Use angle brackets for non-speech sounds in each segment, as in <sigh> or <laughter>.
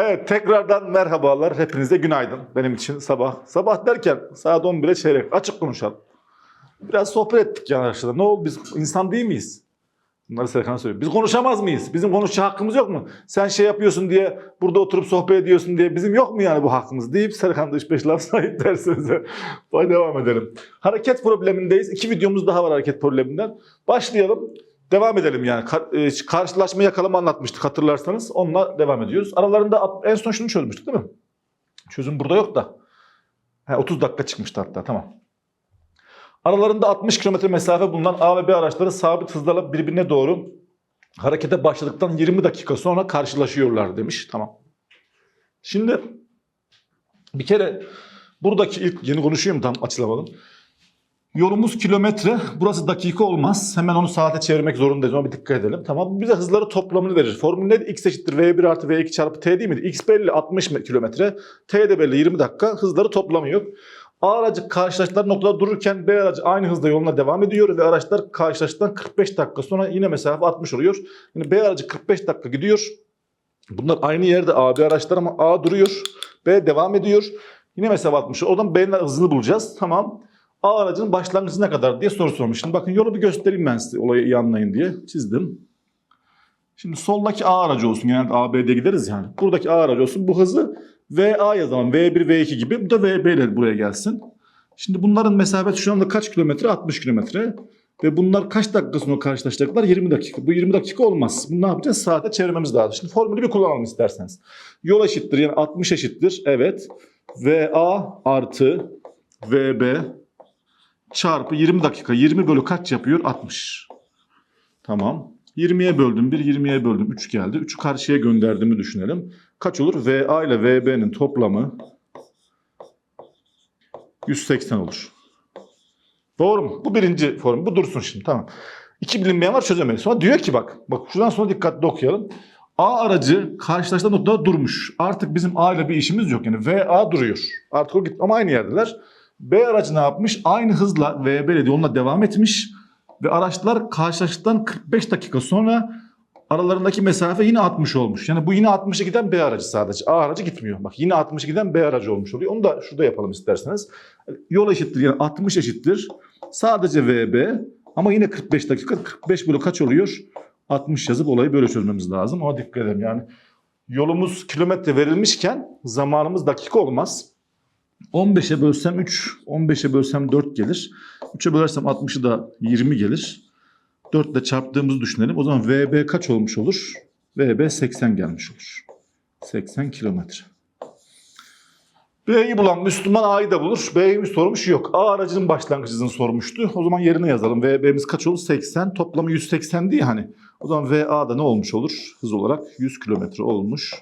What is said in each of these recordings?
Evet tekrardan merhabalar. Hepinize günaydın. Benim için sabah. Sabah derken saat 11'e çeyrek. Açık konuşalım. Biraz sohbet ettik yani arkadaşlar. Ne oldu biz insan değil miyiz? Bunları Serkan'a söylüyor. Biz konuşamaz mıyız? Bizim konuşacak hakkımız yok mu? Sen şey yapıyorsun diye burada oturup sohbet ediyorsun diye bizim yok mu yani bu hakkımız deyip Serkan da 3-5 laf <laughs> sahip dersenize. Hadi <laughs> devam edelim. Hareket problemindeyiz. İki videomuz daha var hareket probleminden. Başlayalım. Devam edelim yani. E, karşılaşma yakalama anlatmıştık hatırlarsanız. Onunla devam ediyoruz. Aralarında en son şunu çözmüştük değil mi? Çözüm burada yok da. He, 30 dakika çıkmıştı hatta tamam. Aralarında 60 kilometre mesafe bulunan A ve B araçları sabit hızlarla birbirine doğru harekete başladıktan 20 dakika sonra karşılaşıyorlar demiş. Tamam. Şimdi bir kere buradaki ilk yeni konuşuyorum tam açılamadım. Yolumuz kilometre, burası dakika olmaz. Hemen onu saate çevirmek zorundayız. Ona bir dikkat edelim. Tamam. Bize hızları toplamını verir. Formül ne? X eşittir V1 artı V2 çarpı T değil miydi? X belli 60 kilometre. T de belli 20 dakika. Hızları toplamı yok. A aracı karşılaştıkları noktada dururken B aracı aynı hızda yoluna devam ediyor ve araçlar karşılaştıktan 45 dakika sonra yine mesafe 60 oluyor. Yani B aracı 45 dakika gidiyor. Bunlar aynı yerde A, B araçlar ama A duruyor. B devam ediyor. Yine mesafe 60. Oradan B'nin hızını bulacağız. Tamam. A aracının başlangıcı ne kadar diye soru sormuş. Şimdi bakın yolu bir göstereyim ben size olayı iyi anlayın diye. Çizdim. Şimdi soldaki A aracı olsun. Genelde A, B'de gideriz yani. Buradaki A aracı olsun. Bu hızı VA yazalım. V1, V2 gibi. Bu da VB ile buraya gelsin. Şimdi bunların mesafesi şu anda kaç kilometre? 60 kilometre. Ve bunlar kaç dakika sonra karşılaşacaklar? 20 dakika. Bu 20 dakika olmaz. Bunu ne yapacağız? Saate çevirmemiz lazım. Şimdi formülü bir kullanalım isterseniz. Yol eşittir yani 60 eşittir. Evet. VA artı VB çarpı 20 dakika. 20 bölü kaç yapıyor? 60. Tamam. 20'ye böldüm 1, 20'ye böldüm 3 geldi. 3'ü karşıya gönderdiğimi düşünelim. Kaç olur? VA ile VB'nin toplamı 180 olur. Doğru mu? Bu birinci form. Bu dursun şimdi. Tamam. İki bilinmeyen var çözemeyiz. Sonra diyor ki bak. Bak şuradan sonra dikkatli okuyalım. A aracı karşılaştığı noktada durmuş. Artık bizim A ile bir işimiz yok. Yani VA duruyor. Artık o git ama aynı yerdeler. B aracı ne yapmış? Aynı hızla VB yoluna devam etmiş. Ve araçlar karşılaştıktan 45 dakika sonra aralarındaki mesafe yine 60 olmuş. Yani bu yine 60'a giden B aracı sadece. A aracı gitmiyor. Bak yine 60'a giden B aracı olmuş oluyor. Onu da şurada yapalım isterseniz. Yol eşittir yani 60 eşittir. Sadece VB ama yine 45 dakika. 45 bölü kaç oluyor? 60 yazıp olayı böyle çözmemiz lazım. Ama dikkat edelim yani. Yolumuz kilometre verilmişken zamanımız dakika olmaz. 15'e bölsem 3, 15'e bölsem 4 gelir. 3'e bölersem 60'ı da 20 gelir. 4 ile çarptığımızı düşünelim. O zaman VB kaç olmuş olur? VB 80 gelmiş olur. 80 kilometre. B'yi bulan Müslüman A'yı da bulur. B'yi mi sormuş? Yok. A aracının başlangıç hızını sormuştu. O zaman yerine yazalım. VB'miz kaç olur? 80. Toplamı 180 değil hani. O zaman VA da ne olmuş olur? Hız olarak 100 kilometre olmuş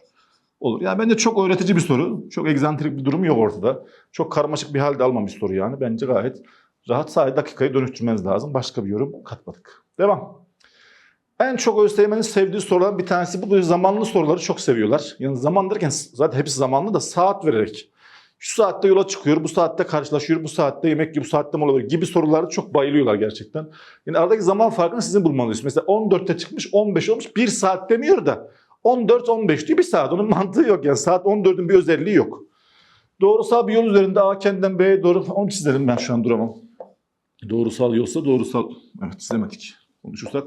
olur. Yani bence çok öğretici bir soru. Çok egzantrik bir durum yok ortada. Çok karmaşık bir halde almamış soru yani. Bence gayet rahat sadece dakikayı dönüştürmeniz lazım. Başka bir yorum katmadık. Devam. En çok ÖSYM'nin sevdiği sorulardan bir tanesi bu. Zamanlı soruları çok seviyorlar. Yani zaman derken zaten hepsi zamanlı da saat vererek. Şu saatte yola çıkıyor, bu saatte karşılaşıyor, bu saatte yemek gibi, bu saatte mola gibi soruları çok bayılıyorlar gerçekten. Yani aradaki zaman farkını sizin bulmanız. Mesela 14'te çıkmış, 15 olmuş, 1 saat demiyor da 14-15 diyor bir saat. Onun <laughs> mantığı yok yani. Saat 14'ün bir özelliği yok. Doğrusal bir yol üzerinde A kendinden B'ye doğru. Onu çizelim ben şu an duramam. Doğrusal yolsa doğrusal. Evet çizemedik. Konuşursak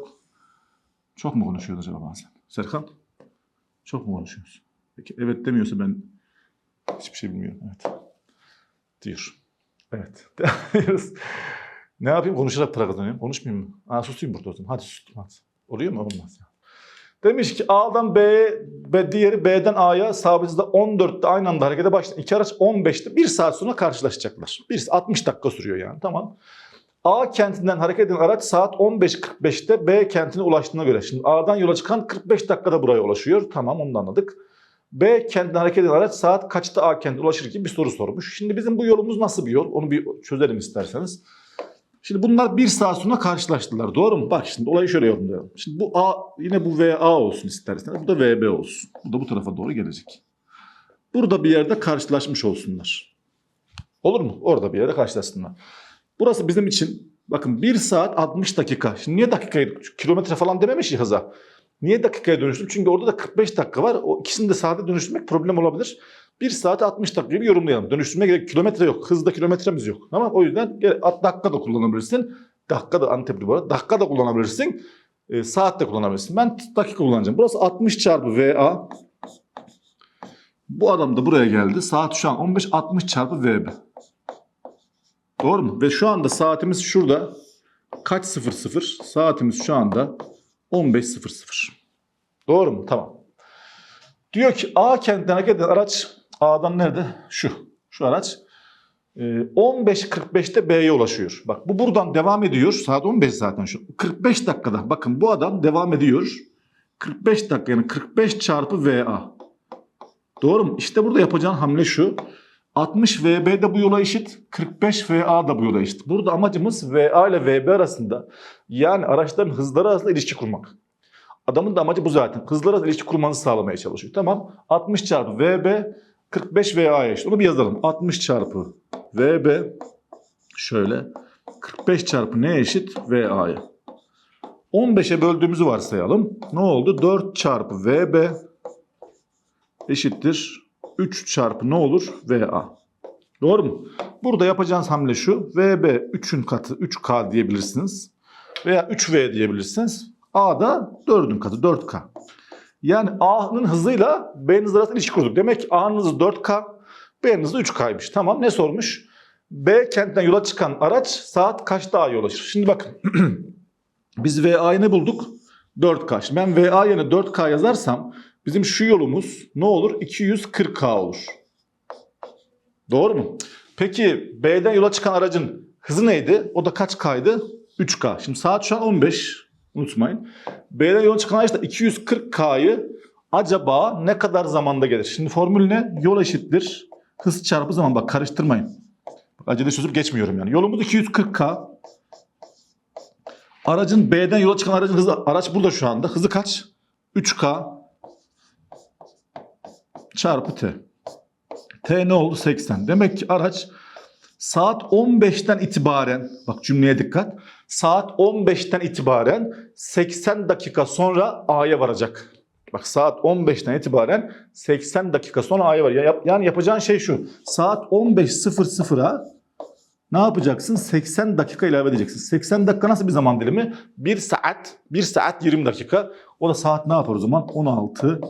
çok mu konuşuyoruz acaba bazen? Serkan? Çok mu konuşuyoruz? Peki evet demiyorsa ben hiçbir şey bilmiyorum. Evet. Diyor. Evet. <laughs> Ne yapayım? Konuşarak para kazanıyorum. Konuşmayayım mı? Aa, susayım burada o zaman. Hadi sustum. Hadi. Oluyor mu? Olmaz ya. Demiş ki A'dan B'ye, B, diğeri B'den A'ya sabit hızda 14'te aynı anda harekete başlayan iki araç 15'te 1 saat sonra karşılaşacaklar. 1 60 dakika sürüyor yani tamam. A kentinden hareket eden araç saat 15.45'te B kentine ulaştığına göre. Şimdi A'dan yola çıkan 45 dakikada buraya ulaşıyor. Tamam onu da anladık. B kentinden hareket eden araç saat kaçta A kentine ulaşır gibi bir soru sormuş. Şimdi bizim bu yolumuz nasıl bir yol? Onu bir çözelim isterseniz. Şimdi bunlar bir saat sonra karşılaştılar. Doğru mu? Bak şimdi olayı şöyle yorumlayalım. Şimdi bu A yine bu VA olsun isterseniz. Bu da VB olsun. Bu da bu tarafa doğru gelecek. Burada bir yerde karşılaşmış olsunlar. Olur mu? Orada bir yerde karşılaşsınlar. Burası bizim için bakın 1 saat 60 dakika. Şimdi niye dakikayı kilometre falan dememiş ya hıza. Niye dakikaya dönüştüm? Çünkü orada da 45 dakika var. O ikisini de saate dönüştürmek problem olabilir. 1 saate 60 dakika gibi yorumlayalım. Dönüştürmeye gerek kilometre yok. Hızda kilometremiz yok. Ama o yüzden dakika da kullanabilirsin. Dakika da Antepli bu arada. Dakika da kullanabilirsin. E, saat de kullanabilirsin. Ben dakika kullanacağım. Burası 60 çarpı VA. Bu adam da buraya geldi. Saat şu an 15 60 çarpı VB. Doğru mu? Ve şu anda saatimiz şurada. Kaç 00? Saatimiz şu anda 15.00. Doğru mu? Tamam. Diyor ki A kentinden hareket eden araç A'dan nerede? Şu. Şu araç. Ee, 15.45'te B'ye ulaşıyor. Bak bu buradan devam ediyor. Saat 15 zaten şu. 45 dakikada. Bakın bu adam devam ediyor. 45 dakika yani 45 çarpı VA. Doğru mu? İşte burada yapacağın hamle şu. 60 VB de bu yola eşit. 45 VA da bu yola eşit. Burada amacımız VA ile VB arasında yani araçların hızları arasında ilişki kurmak. Adamın da amacı bu zaten. Hızlar arasında ilişki kurmanızı sağlamaya çalışıyor. Tamam. 60 çarpı VB 45 VA'ya eşit. Onu bir yazalım. 60 çarpı VB şöyle 45 çarpı neye eşit? VA'ya. 15'e böldüğümüzü varsayalım. Ne oldu? 4 çarpı VB eşittir 3 çarpı ne olur? VA. Doğru mu? Burada yapacağınız hamle şu. VB 3'ün katı 3K diyebilirsiniz. Veya 3V diyebilirsiniz. A da 4'ün katı 4K. Yani A'nın hızıyla B'nin hızı arasında ilişki kurduk. Demek ki A'nın hızı 4K, B'nin hızı 3K'ymış. Tamam ne sormuş? B kentinden yola çıkan araç saat kaçta A'ya ulaşır? Şimdi bakın. <clears throat> Biz VA'yı ne bulduk? 4K. Şimdi ben VA yerine 4K yazarsam bizim şu yolumuz ne olur? 240K olur. Doğru mu? Peki B'den yola çıkan aracın hızı neydi? O da kaç K'ydı? 3K. Şimdi saat şu an 15. Unutmayın. B'den yola çıkan araç da 240K'yı acaba ne kadar zamanda gelir? Şimdi formül ne? Yol eşittir. Hız çarpı zaman. Bak karıştırmayın. Bak, acele çözüp geçmiyorum yani. Yolumuz 240K. Aracın B'den yola çıkan aracın hızı, araç burada şu anda. Hızı kaç? 3K çarpı T. T ne oldu? 80. Demek ki araç saat 15'ten itibaren, bak cümleye dikkat. Saat 15'ten itibaren 80 dakika sonra A'ya varacak. Bak saat 15'ten itibaren 80 dakika sonra A'ya var. Ya- Yani yapacağın şey şu. Saat 15.00'a ne yapacaksın? 80 dakika ilave edeceksin. 80 dakika nasıl bir zaman dilimi? 1 saat, 1 saat 20 dakika. O da saat ne yapar o zaman? 16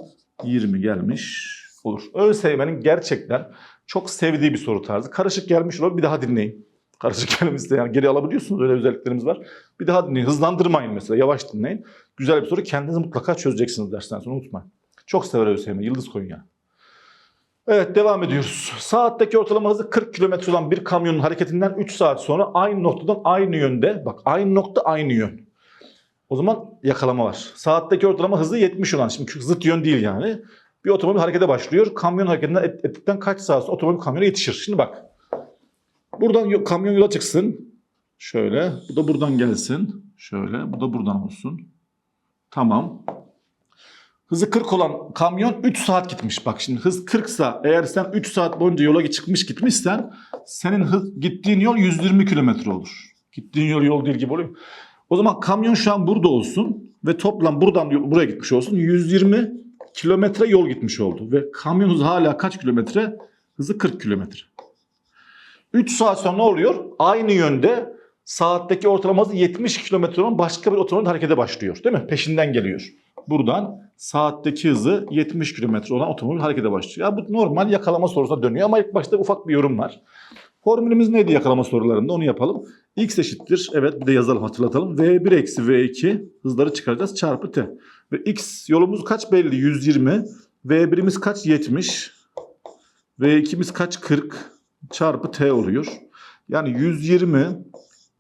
20 gelmiş olur. ÖSYM'nin gerçekten çok sevdiği bir soru tarzı. Karışık gelmiş olur. Bir daha dinleyin. Karışık gelmişse yani geri alabiliyorsunuz. Öyle özelliklerimiz var. Bir daha dinleyin. Hızlandırmayın mesela. Yavaş dinleyin. Güzel bir soru. Kendiniz mutlaka çözeceksiniz dersten sonra unutmayın. Çok sever ÖSYM. Yıldız koyun yani. Evet devam ediyoruz. Saatteki ortalama hızı 40 km olan bir kamyonun hareketinden 3 saat sonra aynı noktadan aynı yönde. Bak aynı nokta aynı yön. O zaman yakalama var. Saatteki ortalama hızı 70 olan. Şimdi zıt yön değil yani. Bir otomobil harekete başlıyor. Kamyon hareketinden et- ettikten kaç saat sonra otomobil kamyona yetişir. Şimdi bak. Buradan yo- kamyon yola çıksın. Şöyle. Bu da buradan gelsin. Şöyle. Bu da buradan olsun. Tamam. Hızı 40 olan kamyon 3 saat gitmiş. Bak şimdi hız 40 sa eğer sen 3 saat boyunca yola çıkmış gitmişsen senin hız, gittiğin yol 120 kilometre olur. Gittiğin yol yol değil gibi oluyor. O zaman kamyon şu an burada olsun ve toplam buradan buraya gitmiş olsun. 120 kilometre yol gitmiş oldu. Ve kamyon hızı hala kaç kilometre? Hızı 40 kilometre. 3 saat sonra ne oluyor? Aynı yönde saatteki ortalama hızı 70 kilometre olan başka bir otomobil harekete başlıyor. Değil mi? Peşinden geliyor. Buradan saatteki hızı 70 kilometre olan otomobil harekete başlıyor. Ya bu normal yakalama sorusuna dönüyor ama ilk başta ufak bir yorum var. Formülümüz neydi yakalama sorularında onu yapalım. X eşittir. Evet bir de yazalım hatırlatalım. V1 eksi V2 hızları çıkaracağız çarpı T. Ve X yolumuz kaç belli? 120. V1'imiz kaç? 70. V2'miz kaç? 40 çarpı T oluyor. Yani 120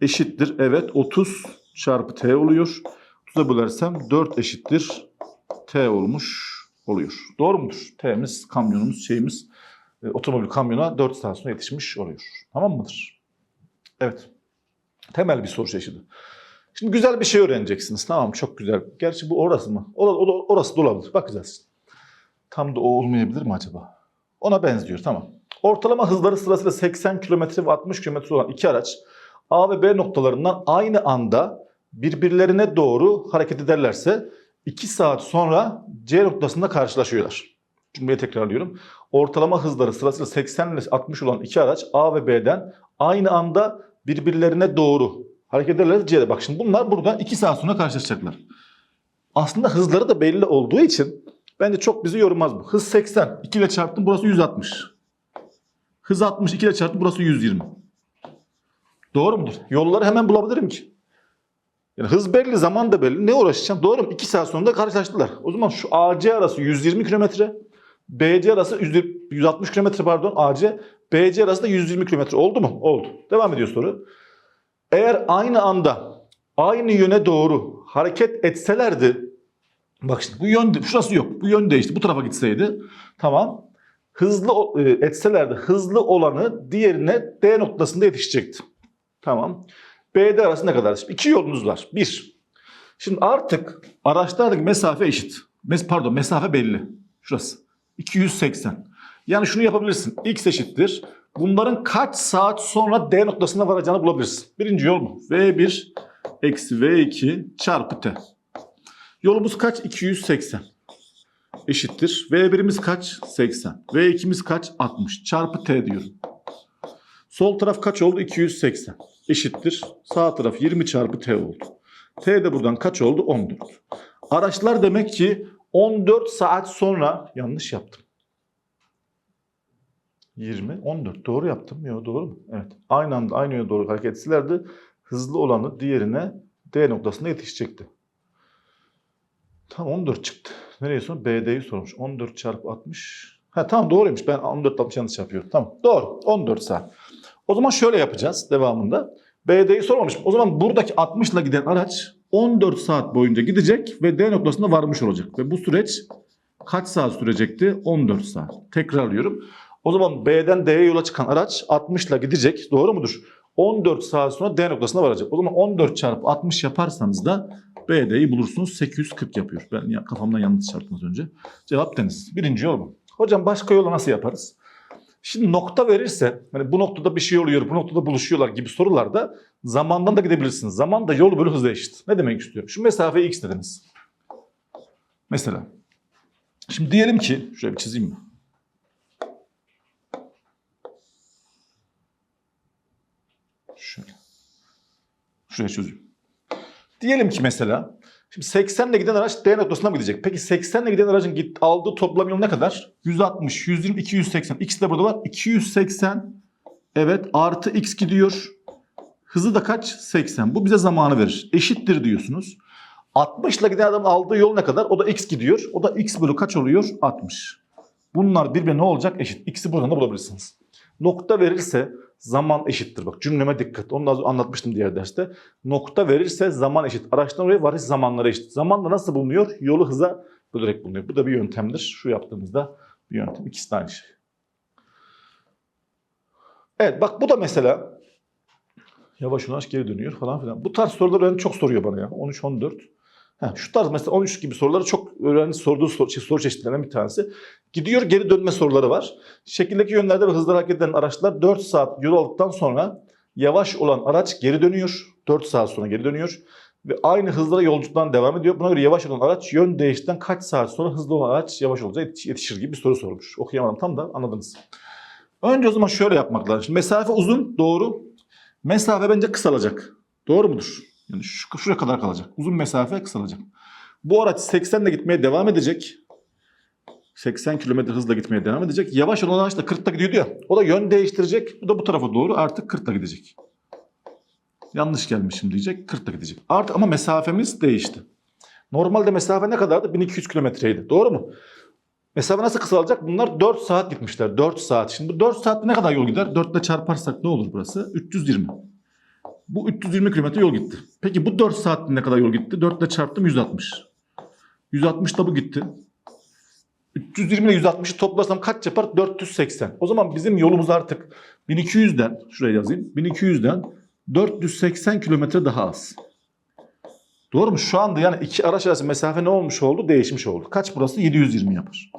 eşittir. Evet 30 çarpı T oluyor. 30'a bölersem 4 eşittir. T olmuş oluyor. Doğru mudur? T'miz, kamyonumuz, şeyimiz, e, otomobil kamyona 4 saat sonra yetişmiş oluyor. Tamam mıdır? Evet. Temel bir soru çeşidi. Şimdi güzel bir şey öğreneceksiniz. Tamam çok güzel. Gerçi bu orası mı? Or- or- orası da olabilir. Bakacağız. Tam da o olmayabilir mi acaba? Ona benziyor tamam. Ortalama hızları sırasıyla 80 km ve 60 km olan iki araç A ve B noktalarından aynı anda birbirlerine doğru hareket ederlerse 2 saat sonra C noktasında karşılaşıyorlar. Cümleyi tekrarlıyorum. Ortalama hızları sırasıyla 80 ile 60 olan iki araç A ve B'den aynı anda birbirlerine doğru hareket ederler C'de. Bak şimdi bunlar burada 2 saat sonra karşılaşacaklar. Aslında hızları da belli olduğu için bence çok bizi yormaz bu. Hız 80. 2 ile çarptım burası 160. Hız 60 2 ile çarptım burası 120. Doğru mudur? Yolları hemen bulabilirim ki. Yani hız belli, zaman da belli. Ne uğraşacağım? Doğru mu? 2 saat sonra da karşılaştılar. O zaman şu AC arası 120 kilometre. BC arası 100 160 kilometre pardon AC. BC arası da 120 kilometre. Oldu mu? Oldu. Devam ediyor soru. Eğer aynı anda aynı yöne doğru hareket etselerdi bak şimdi bu yön şurası yok. Bu yön değişti. Bu tarafa gitseydi tamam. Hızlı e, etselerdi hızlı olanı diğerine D noktasında yetişecekti. Tamam. BD arası ne kadar? Şimdi iki yolunuz var. Bir. Şimdi artık araçlardaki mesafe eşit. Mes pardon mesafe belli. Şurası. 280. Yani şunu yapabilirsin. X eşittir. Bunların kaç saat sonra D noktasına varacağını bulabilirsin. Birinci yol mu? V1 eksi V2 çarpı T. Yolumuz kaç? 280. Eşittir. V1'imiz kaç? 80. V2'miz kaç? 60. Çarpı T diyorum. Sol taraf kaç oldu? 280. Eşittir. Sağ taraf 20 çarpı T oldu. T de buradan kaç oldu? 14. Araçlar demek ki 14 saat sonra yanlış yaptım. 20, 14. Doğru yaptım. Yok doğru mu? Evet. Aynı anda aynı yöne doğru hareket etselerdi hızlı olanı diğerine D noktasında yetişecekti. Tam 14 çıktı. Nereye sor? BD'yi sormuş. 14 çarpı 60. Ha tamam doğruymuş. Ben 14 60 yanlış yapıyorum. Tamam. Doğru. 14 saat. O zaman şöyle yapacağız devamında. BD'yi sormamışım. O zaman buradaki 60 ile giden araç 14 saat boyunca gidecek ve D noktasına varmış olacak. Ve bu süreç kaç saat sürecekti? 14 saat. Tekrarlıyorum. O zaman B'den D'ye yola çıkan araç 60 ile gidecek. Doğru mudur? 14 saat sonra D noktasına varacak. O zaman 14 çarpı 60 yaparsanız da BD'yi bulursunuz. 840 yapıyor. Ben ya- kafamdan yanlış çarptım az önce. Cevap deniz. Birinci yol bu. Hocam başka yola nasıl yaparız? Şimdi nokta verirse, hani bu noktada bir şey oluyor, bu noktada buluşuyorlar gibi sorularda zamandan da gidebilirsiniz. Zaman da yol bölü hızla eşit. Ne demek istiyorum? Şu mesafeyi x dediniz. Mesela. Şimdi diyelim ki, şöyle bir çizeyim mi? Şöyle. Şuraya çözeyim. Diyelim ki mesela şimdi 80 ile giden araç D noktasına mı gidecek? Peki 80 ile giden aracın git, aldığı toplam yol ne kadar? 160, 120, 280. X de burada var. 280 evet artı X gidiyor. Hızı da kaç? 80. Bu bize zamanı verir. Eşittir diyorsunuz. 60 ile giden adamın aldığı yol ne kadar? O da X gidiyor. O da X bölü kaç oluyor? 60. Bunlar birbirine ne olacak? Eşit. X'i buradan da bulabilirsiniz. Nokta verirse zaman eşittir. Bak cümleme dikkat. Onu da anlatmıştım diğer derste. Nokta verirse zaman eşit. Araçtan oraya varış zamanları eşit. Zaman da nasıl bulunuyor? Yolu hıza bölerek bulunuyor. Bu da bir yöntemdir. Şu yaptığımızda bir yöntem. İkisi de aynı şey. Evet bak bu da mesela yavaş yavaş geri dönüyor falan filan. Bu tarz sorular öğrenci çok soruyor bana ya. 13-14. Ha, şu tarz mesela 13 gibi soruları çok öğrenci sorduğu soru, şey, soru çeşitlerinden bir tanesi. Gidiyor geri dönme soruları var. Şekildeki yönlerde ve hızlı hareket eden araçlar 4 saat yol aldıktan sonra yavaş olan araç geri dönüyor. 4 saat sonra geri dönüyor. Ve aynı hızla yolculuktan devam ediyor. Buna göre yavaş olan araç yön değiştikten kaç saat sonra hızlı olan araç yavaş yetiş- yetişir gibi bir soru sormuş. Okuyamadım tam da anladınız. Önce o zaman şöyle yapmak lazım. Şimdi mesafe uzun doğru. Mesafe bence kısalacak. Doğru mudur? Yani şu, şuraya kadar kalacak. Uzun mesafe kısalacak. Bu araç 80 ile gitmeye devam edecek. 80 kilometre hızla gitmeye devam edecek. Yavaş olan araç da 40'ta gidiyordu ya. O da yön değiştirecek. Bu da bu tarafa doğru artık 40'ta gidecek. Yanlış gelmişim diyecek. 40'ta gidecek. Artık ama mesafemiz değişti. Normalde mesafe ne kadardı? 1200 kilometreydi. Doğru mu? Mesafe nasıl kısalacak? Bunlar 4 saat gitmişler. 4 saat. Şimdi bu 4 saatte ne kadar yol gider? 4 ile çarparsak ne olur burası? 320. Bu 320 kilometre yol gitti. Peki bu 4 saatte ne kadar yol gitti? 4 ile çarptım 160. 160 da bu gitti. 320 ile 160'ı toplasam kaç yapar? 480. O zaman bizim yolumuz artık 1200'den, şuraya yazayım. 1200'den 480 kilometre daha az. Doğru mu? Şu anda yani iki araç arası mesafe ne olmuş oldu? Değişmiş oldu. Kaç burası? 720 yapar.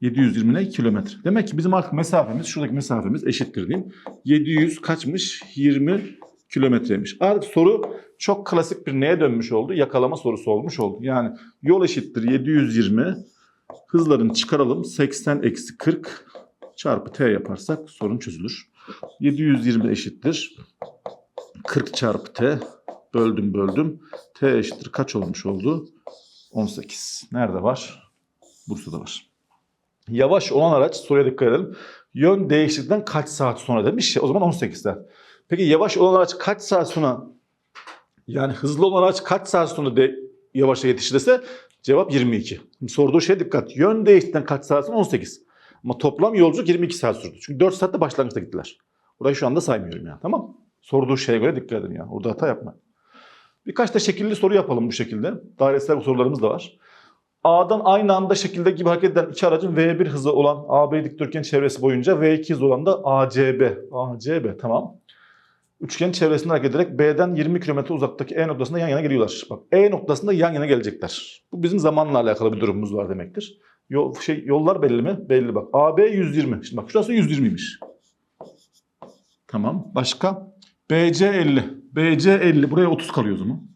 720 ne? Kilometre. Demek ki bizim artık mesafemiz, şuradaki mesafemiz eşittir diyeyim. 700 kaçmış? 20 kilometreymiş. Artık soru çok klasik bir neye dönmüş oldu? Yakalama sorusu olmuş oldu. Yani yol eşittir 720. Hızlarını çıkaralım. 80 eksi 40 çarpı t yaparsak sorun çözülür. 720 eşittir. 40 çarpı t böldüm böldüm. T eşittir kaç olmuş oldu? 18. Nerede var? Bursa'da var. Yavaş olan araç soruya dikkat edelim. Yön değiştirdikten kaç saat sonra demiş ya o zaman 18'den. Peki yavaş olan araç kaç saat sonra yani hızlı olan araç kaç saat sonra de yavaşa yetişirse cevap 22. Şimdi sorduğu şeye dikkat. Yön değiştirdikten kaç saat sonra 18. Ama toplam yolculuk 22 saat sürdü. Çünkü 4 saatte başlangıçta gittiler. Burayı şu anda saymıyorum yani tamam Sorduğu şeye göre dikkat edin yani. Orada hata yapmayın. Birkaç da şekilli soru yapalım bu şekilde. Dairesel sorularımız da var. A'dan aynı anda şekilde gibi hareket eden iki aracın V1 hızı olan AB dikdörtgen çevresi boyunca V2 hızı olan da ACB. ACB tamam. Üçgen çevresinde hareket ederek B'den 20 km uzaktaki E noktasında yan yana geliyorlar. Bak E noktasında yan yana gelecekler. Bu bizim zamanla alakalı bir durumumuz var demektir. Yol, şey, yollar belli mi? Belli bak. AB 120. Şimdi bak şurası 120'ymiş. Tamam. Başka? BC 50. BC 50. Buraya 30 kalıyor o zaman.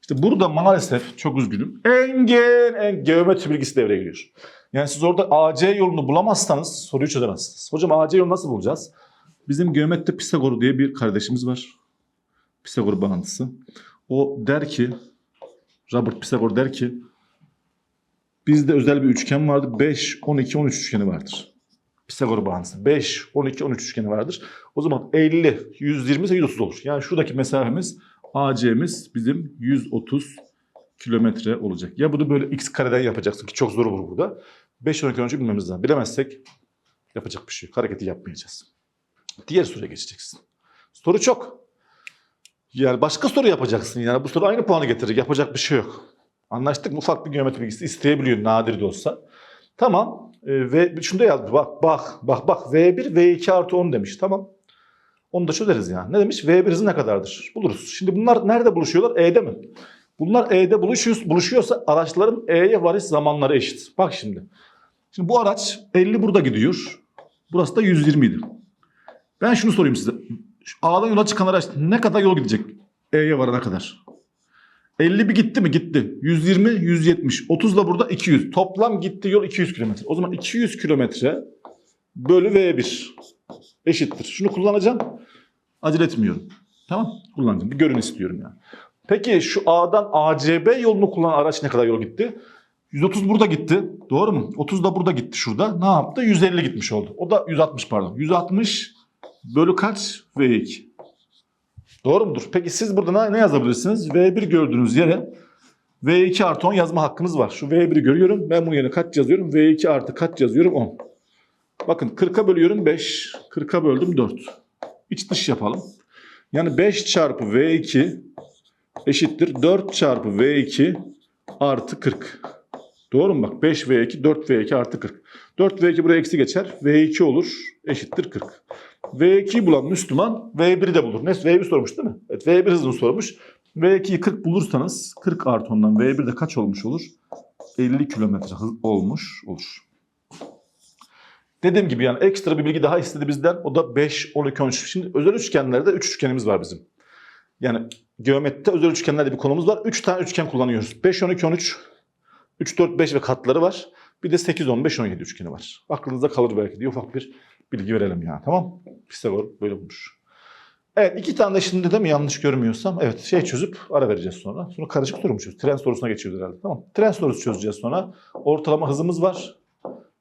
İşte burada maalesef çok üzgünüm. Engen, en geometri bilgisi devreye giriyor. Yani siz orada AC yolunu bulamazsanız soruyu çözemezsiniz. Hocam AC yolunu nasıl bulacağız? Bizim geometri Pisagor diye bir kardeşimiz var. Pisagor bağıntısı. O der ki, Robert Pisagor der ki, bizde özel bir üçgen vardır. 5, 12, 13 üçgeni vardır. Pisagor bağıntısı. 5, 12, 13 üçgeni vardır. O zaman 50, 120 ise 130 olur. Yani şuradaki mesafemiz AC'miz bizim 130 kilometre olacak. Ya bunu böyle x kareden yapacaksın ki çok zor olur burada. 5 12 13 bilmemiz lazım. Bilemezsek yapacak bir şey. Hareketi yapmayacağız. Diğer soruya geçeceksin. Soru çok. Yani başka soru yapacaksın. Yani bu soru aynı puanı getirecek. Yapacak bir şey yok. Anlaştık mı? Ufak bir geometri bilgisi isteyebiliyor nadir de olsa. Tamam. Ee, ve şunu da yazmış. Bak bak bak bak V1 V2 artı 10 demiş. Tamam. Onu da çözeriz yani. Ne demiş? V1 hızı ne kadardır? Buluruz. Şimdi bunlar nerede buluşuyorlar? E'de mi? Bunlar E'de buluşuyor, buluşuyorsa araçların E'ye varış zamanları eşit. Bak şimdi. Şimdi bu araç 50 burada gidiyor. Burası da 120 idi. Ben şunu sorayım size. Şu A'dan yola çıkan araç ne kadar yol gidecek? E'ye varana kadar. 50 bir gitti mi? Gitti. 120, 170. 30 da burada 200. Toplam gitti yol 200 kilometre. O zaman 200 kilometre bölü V1 eşittir. Şunu kullanacağım. Acele etmiyorum. Tamam kullanacağım. Bir görün istiyorum yani. Peki şu A'dan ACB yolunu kullanan araç ne kadar yol gitti? 130 burada gitti. Doğru mu? 30 da burada gitti şurada. Ne yaptı? 150 gitmiş oldu. O da 160 pardon. 160 bölü kaç? V2. Doğru mudur? Peki siz burada ne, yazabilirsiniz? V1 gördüğünüz yere V2 artı 10 yazma hakkınız var. Şu V1'i görüyorum. Ben bunun yerine kaç yazıyorum? V2 artı kaç yazıyorum? 10. Bakın 40'a bölüyorum 5. 40'a böldüm 4. İç dış yapalım. Yani 5 çarpı V2 eşittir 4 çarpı V2 artı 40. Doğru mu bak? 5 V2 4 V2 artı 40. 4 V2 buraya eksi geçer. V2 olur eşittir 40. V2'yi bulan Müslüman V1'i de bulur. Ne? V1 sormuş değil mi? Evet V1 hızını sormuş. V2'yi 40 bulursanız 40 artı 10'dan V1 de kaç olmuş olur? 50 kilometre hız olmuş olur. Dediğim gibi yani ekstra bir bilgi daha istedi bizden. O da 5, 12, 13. Şimdi özel üçgenlerde 3 üçgenimiz var bizim. Yani geometride özel üçgenlerde bir konumuz var. 3 tane üçgen kullanıyoruz. 5, 12, 13, 3, 4, 5 ve katları var. Bir de 8, 15, 17 üçgeni var. Aklınızda kalır belki diye ufak bir bilgi verelim yani. Tamam Pisagor böyle bulmuş. Evet iki tane de şimdi de mi yanlış görmüyorsam evet şey çözüp ara vereceğiz sonra. Sonra karışık mu çözeceğiz? Tren sorusuna geçiyoruz herhalde. Tamam. Tren sorusu çözeceğiz sonra. Ortalama hızımız var.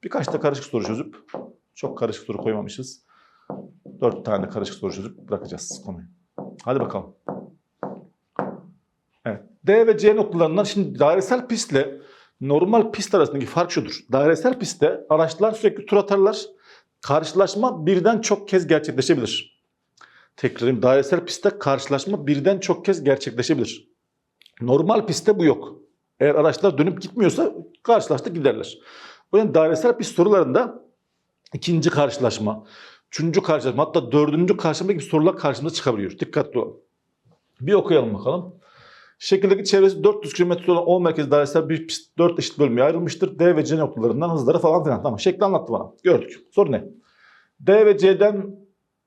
Birkaç da karışık soru çözüp çok karışık soru koymamışız. Dört tane karışık soru çözüp bırakacağız konuyu. Hadi bakalım. Evet. D ve C noktalarından şimdi dairesel pistle normal pist arasındaki fark şudur. Dairesel pistte araçlar sürekli tur atarlar. Karşılaşma birden çok kez gerçekleşebilir. Tekrarım dairesel pistte karşılaşma birden çok kez gerçekleşebilir. Normal pistte bu yok. Eğer araçlar dönüp gitmiyorsa karşılaştı giderler. O yüzden dairesel pist sorularında ikinci karşılaşma, üçüncü karşılaşma hatta dördüncü karşılaşma gibi sorular karşımıza çıkabiliyor. Dikkatli olun. Bir okuyalım bakalım. Şekildeki çevresi 400 km olan 10 merkez dairesel bir pist 4 eşit bölmeye ayrılmıştır. D ve C noktalarından hızları falan filan. Tamam şekli anlattı bana. Gördük. Soru ne? D ve C'den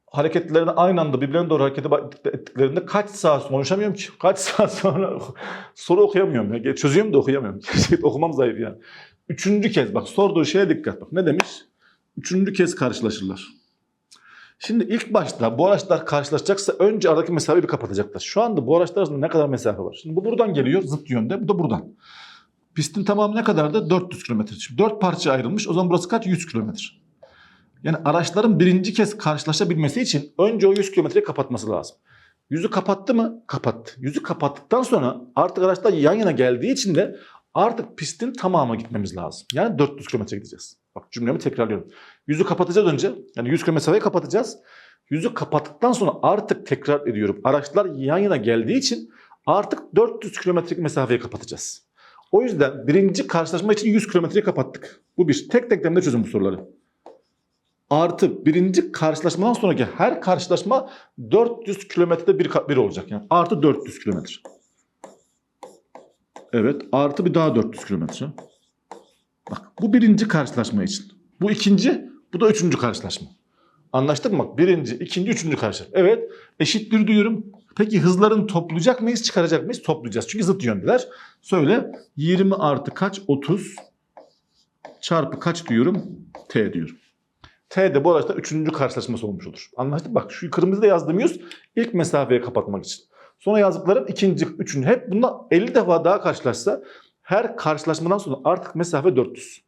hareketlerini aynı anda birbirlerine doğru hareket ettiklerinde kaç saat sonra konuşamıyorum ki. Kaç saat sonra <laughs> soru okuyamıyorum. Ya. Çözüyorum da okuyamıyorum. <laughs> Gerçekten okumam zayıf yani. Üçüncü kez bak sorduğu şeye dikkat bak. Ne demiş? Üçüncü kez karşılaşırlar. Şimdi ilk başta bu araçlar karşılaşacaksa önce aradaki mesafeyi bir kapatacaklar. Şu anda bu araçlar arasında ne kadar mesafe var? Şimdi bu buradan geliyor zıt yönde, bu da buradan. Pistin tamamı ne kadardı? 400 kilometre. Şimdi 4 parça ayrılmış. O zaman burası kaç? 100 kilometre. Yani araçların birinci kez karşılaşabilmesi için önce o 100 kilometreyi kapatması lazım. Yüzü kapattı mı? Kapattı. Yüzü kapattıktan sonra artık araçlar yan yana geldiği için de artık pistin tamamı gitmemiz lazım. Yani 400 kilometre gideceğiz. Bak cümlemi tekrarlıyorum. Yüzü kapatacağız önce. Yani 100 kilometre mesafeyi kapatacağız. Yüzü kapattıktan sonra artık tekrar ediyorum. Araçlar yan yana geldiği için artık 400 kilometrelik mesafeyi kapatacağız. O yüzden birinci karşılaşma için 100 kilometreyi kapattık. Bu bir. Tek demde çözün bu soruları. Artı birinci karşılaşmadan sonraki her karşılaşma 400 kilometrede bir, bir olacak. Yani artı 400 kilometre. Evet artı bir daha 400 kilometre. Bak bu birinci karşılaşma için. Bu ikinci, bu da üçüncü karşılaşma. Anlaştık mı? Bak birinci, ikinci, üçüncü karşılaşma. Evet eşittir diyorum. Peki hızlarını toplayacak mıyız, çıkaracak mıyız? Toplayacağız. Çünkü zıt yöndeler. Söyle 20 artı kaç? 30 çarpı kaç diyorum? T diyorum. T de bu araçta üçüncü karşılaşması olmuş olur. Anlaştık bak şu kırmızıda yazdığım 100 ilk mesafeyi kapatmak için. Sonra yazdıklarım ikinci, üçüncü. Hep bununla 50 defa daha karşılaşsa her karşılaşmadan sonra artık mesafe 400.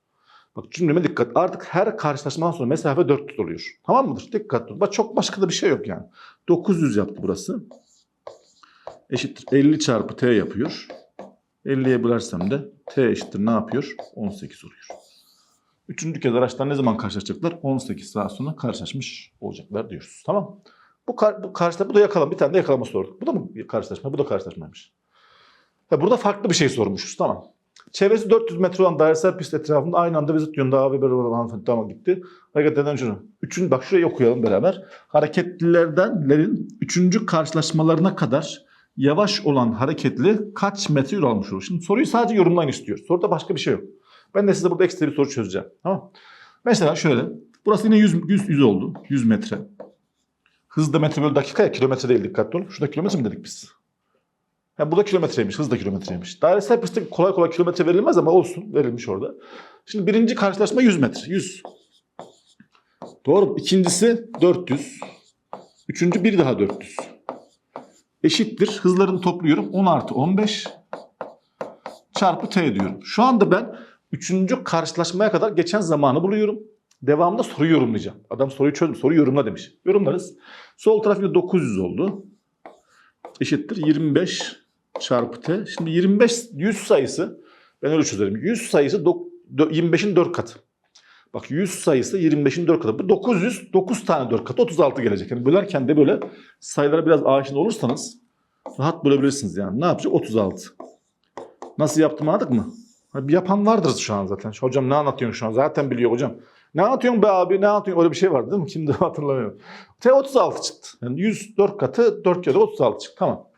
Bak cümleme dikkat. Artık her karşılaşmadan sonra mesafe 400 oluyor. Tamam mıdır? Dikkat dur. Bak çok başka da bir şey yok yani. 900 yaptı burası. Eşittir 50 çarpı t yapıyor. 50'ye bölersem de t eşittir ne yapıyor? 18 oluyor. Üçüncü kez araçlar ne zaman karşılaşacaklar? 18 saat sonra karşılaşmış olacaklar diyoruz. Tamam Bu, kar, bu karşıda bu da yakalama. Bir tane de yakalama sorduk. Bu da mı karşılaşma? Bu da karşılaşmaymış. Ha, burada farklı bir şey sormuşuz. Tamam. Çevresi 400 metre olan dairesel pist etrafında aynı anda ve zıt yönde A ve B olan hanımefendi tamam gitti. Hareketlerden şunu. Üçün, bak şurayı okuyalım beraber. Hareketlilerdenlerin üçüncü karşılaşmalarına kadar yavaş olan hareketli kaç metre yol almış olur? Şimdi soruyu sadece yorumlayın istiyor. Soruda başka bir şey yok. Ben de size burada ekstra bir soru çözeceğim. Tamam Mesela şöyle. Burası yine 100, 100, 100 oldu. 100 metre. Hızda metre bölü dakika ya kilometre değil dikkatli olun. Şurada kilometre mi dedik biz? Ha, bu da kilometreymiş. Hız da kilometreymiş. Dairesel pistte kolay kolay kilometre verilmez ama olsun. Verilmiş orada. Şimdi birinci karşılaşma 100 metre. 100. Doğru mu? İkincisi 400. Üçüncü bir daha 400. Eşittir. Hızlarını topluyorum. 10 artı 15 çarpı t diyorum. Şu anda ben üçüncü karşılaşmaya kadar geçen zamanı buluyorum. Devamında soruyu yorumlayacağım. Adam soruyu çözmüş. Soruyu yorumla demiş. Yorumlarız. Sol taraf 900 oldu. Eşittir 25 çarpı t. Şimdi 25 100 sayısı ben öyle çözerim. 100 sayısı 25'in 4 katı. Bak 100 sayısı 25'in 4 katı. Bu 900 9 tane 4 katı 36 gelecek. Yani bölerken de böyle sayılara biraz aşina olursanız rahat bölebilirsiniz yani. Ne yapacak? 36. Nasıl yaptım anladık mı? Bir yapan vardır şu an zaten. Hocam ne anlatıyorsun şu an? Zaten biliyor hocam. Ne anlatıyorsun be abi? Ne anlatıyorsun? Öyle bir şey var değil mi? Kimde <laughs> hatırlamıyorum. T 36 çıktı. Yani 104 katı 4 kere 36 çıktı. Tamam.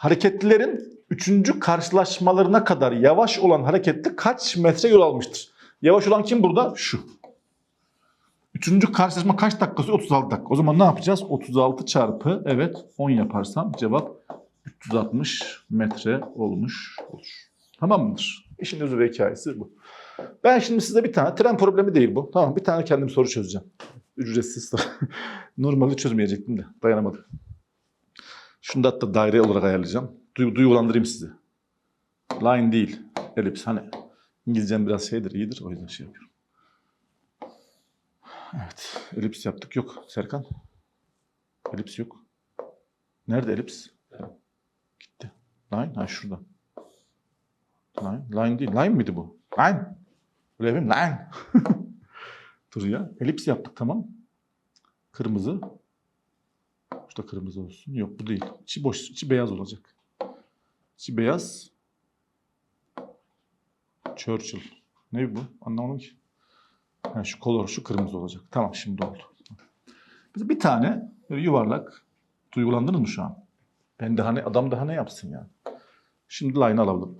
Hareketlilerin üçüncü karşılaşmalarına kadar yavaş olan hareketli kaç metre yol almıştır? Yavaş olan kim burada? Şu. Üçüncü karşılaşma kaç dakikası? 36 dakika. O zaman ne yapacağız? 36 çarpı evet 10 yaparsam cevap 360 metre olmuş olur. Tamam mıdır? İşin özü ve hikayesi bu. Ben şimdi size bir tane tren problemi değil bu. Tamam bir tane kendim soru çözeceğim. Ücretsiz. <laughs> Normalde çözmeyecektim de dayanamadım. Şunu da hatta daire olarak ayarlayacağım. Du duygulandırayım sizi. Line değil. Elips. Hani İngilizcem biraz şeydir, iyidir. O yüzden şey yapıyorum. Evet. Elips yaptık. Yok. Serkan. Elips yok. Nerede elips? Gitti. Line? Ha şurada. Line. Line değil. Line miydi bu? Line. Öyle mi? Line. <laughs> Dur ya. Elips yaptık tamam. Kırmızı. Şurada kırmızı olsun. Yok bu değil. İçi boş. içi beyaz olacak. İçi beyaz. Churchill. Ne bu? Anlamadım ki. Ha, şu kolor, şu kırmızı olacak. Tamam şimdi oldu. Biz bir tane böyle yuvarlak duygulandınız mı şu an? Ben daha ne, adam daha ne yapsın ya? Şimdi line alalım.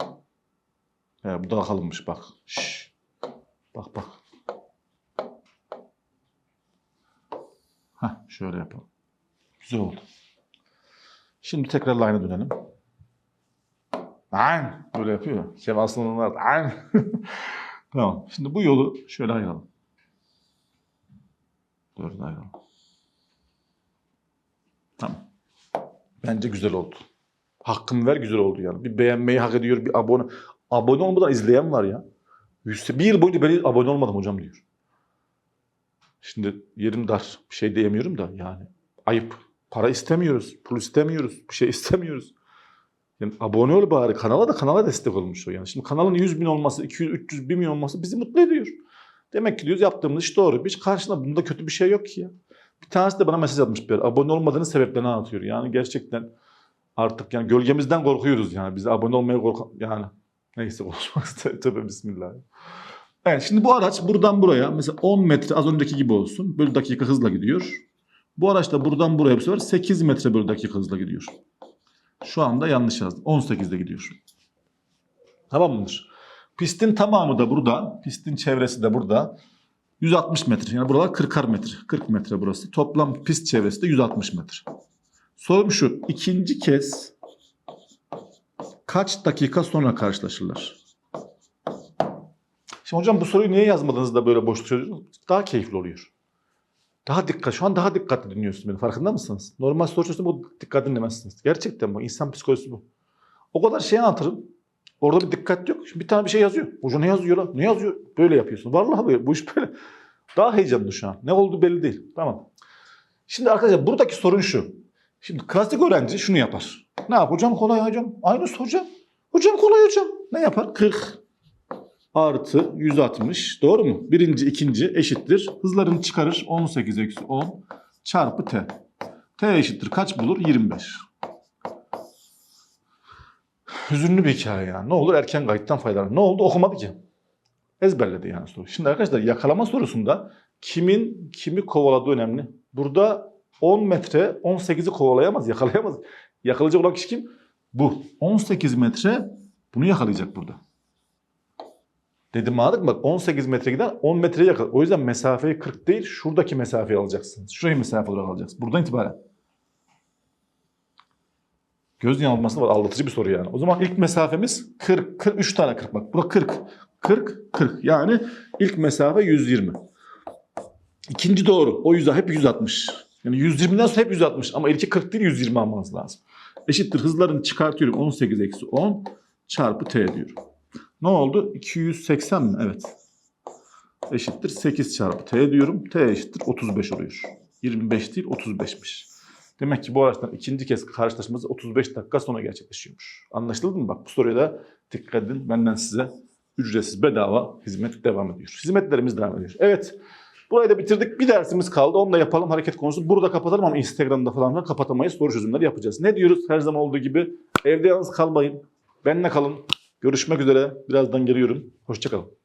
He, bu daha kalınmış bak. Şş. Bak bak. Ha şöyle. Şöyle yapalım. Güzel oldu. Şimdi tekrar line'a dönelim. Aynen. Böyle yapıyor. Sunal'ın vardı. Aynen. <laughs> tamam. Şimdi bu yolu şöyle ayıralım. Dörde ayıralım. Tamam. Bence güzel oldu. Hakkını ver güzel oldu yani. Bir beğenmeyi hak ediyor, bir abone. Abone olmadan izleyen var ya. Bir yıl boyunca ben abone olmadım hocam diyor. Şimdi yerim dar. Bir şey diyemiyorum da yani. Ayıp. Para istemiyoruz. Pul istemiyoruz. Bir şey <laughs> istemiyoruz. Yani abone ol bari kanala da kanala destek olmuş o yani. Şimdi kanalın 100 bin olması, 200, 300, 1 milyon olması bizi mutlu ediyor. Demek ki diyoruz yaptığımız iş doğru. Hiç karşında bunda kötü bir şey yok ki ya. Bir tanesi de bana mesaj atmış bir. Abone olmadığının sebeplerini anlatıyor. Yani gerçekten artık yani gölgemizden korkuyoruz yani. Biz abone olmaya kork yani. Neyse <laughs> konuşmak istedim. Tövbe bismillah. Evet şimdi bu araç buradan buraya mesela 10 metre az önceki gibi olsun. Bölü dakika hızla gidiyor. Bu araç da buradan buraya bu sefer 8 metre bölü dakika hızla gidiyor. Şu anda yanlış yazdım. 18'de gidiyor. Tamam mıdır? Pistin tamamı da burada. Pistin çevresi de burada. 160 metre. Yani buralar 40'ar metre. 40 metre burası. Toplam pist çevresi de 160 metre. Sorum şu. ikinci kez kaç dakika sonra karşılaşırlar? Şimdi hocam bu soruyu niye yazmadınız da böyle boş çözüyorsunuz? Daha keyifli oluyor. Daha dikkat, şu an daha dikkatli dinliyorsunuz beni. Farkında mısınız? Normal soru bu dikkat dinlemezsiniz. Gerçekten bu. insan psikolojisi bu. O kadar şey anlatırım. Orada bir dikkat yok. Şimdi bir tane bir şey yazıyor. Hoca ne yazıyor lan? Ne yazıyor? Böyle yapıyorsun. Vallahi böyle. Bu iş böyle. Daha heyecanlı şu an. Ne oldu belli değil. Tamam. Şimdi arkadaşlar buradaki sorun şu. Şimdi klasik öğrenci şunu yapar. Ne yap? Hocam kolay hocam. Aynısı hocam. Hocam kolay hocam. Ne yapar? 40 artı 160. Doğru mu? Birinci, ikinci eşittir. Hızlarını çıkarır. 18 eksi 10 çarpı t. t eşittir. Kaç bulur? 25. Hüzünlü bir hikaye yani. Ne olur erken kayıttan faydalan. Ne oldu? Okumadı ki. Ezberledi yani soru. Şimdi arkadaşlar yakalama sorusunda kimin kimi kovaladığı önemli. Burada 10 metre 18'i kovalayamaz, yakalayamaz. Yakalayacak olan kişi kim? Bu. 18 metre bunu yakalayacak burada. Dedim anladık? Bak 18 metre giden 10 metreye yakal. O yüzden mesafeyi 40 değil, şuradaki mesafeyi alacaksınız. Şurayı mesafe olarak alacaksınız. Buradan itibaren. Göz yanılması var. Aldatıcı bir soru yani. O zaman ilk mesafemiz 40. 43 tane 40 bak. Burada 40. 40, 40. Yani ilk mesafe 120. İkinci doğru. O yüzden hep 160. Yani 120'den sonra hep 160. Ama ilki 40 değil 120 almanız lazım. Eşittir hızlarını çıkartıyorum. 18 eksi 10 çarpı t diyorum. Ne oldu? 280 mi? Evet. Eşittir 8 çarpı t diyorum. T eşittir 35 oluyor. 25 değil 35'miş. Demek ki bu araçtan ikinci kez karşılaşmamız 35 dakika sonra gerçekleşiyormuş. Anlaşıldı mı? Bak bu soruya da dikkat edin. Benden size ücretsiz bedava hizmet devam ediyor. Hizmetlerimiz devam ediyor. Evet. Burayı da bitirdik. Bir dersimiz kaldı. Onu da yapalım. Hareket konusu. Burada kapatalım ama Instagram'da falan da kapatamayız. Soru çözümleri yapacağız. Ne diyoruz? Her zaman olduğu gibi evde yalnız kalmayın. Benimle kalın. Görüşmek üzere. Birazdan geliyorum. Hoşçakalın.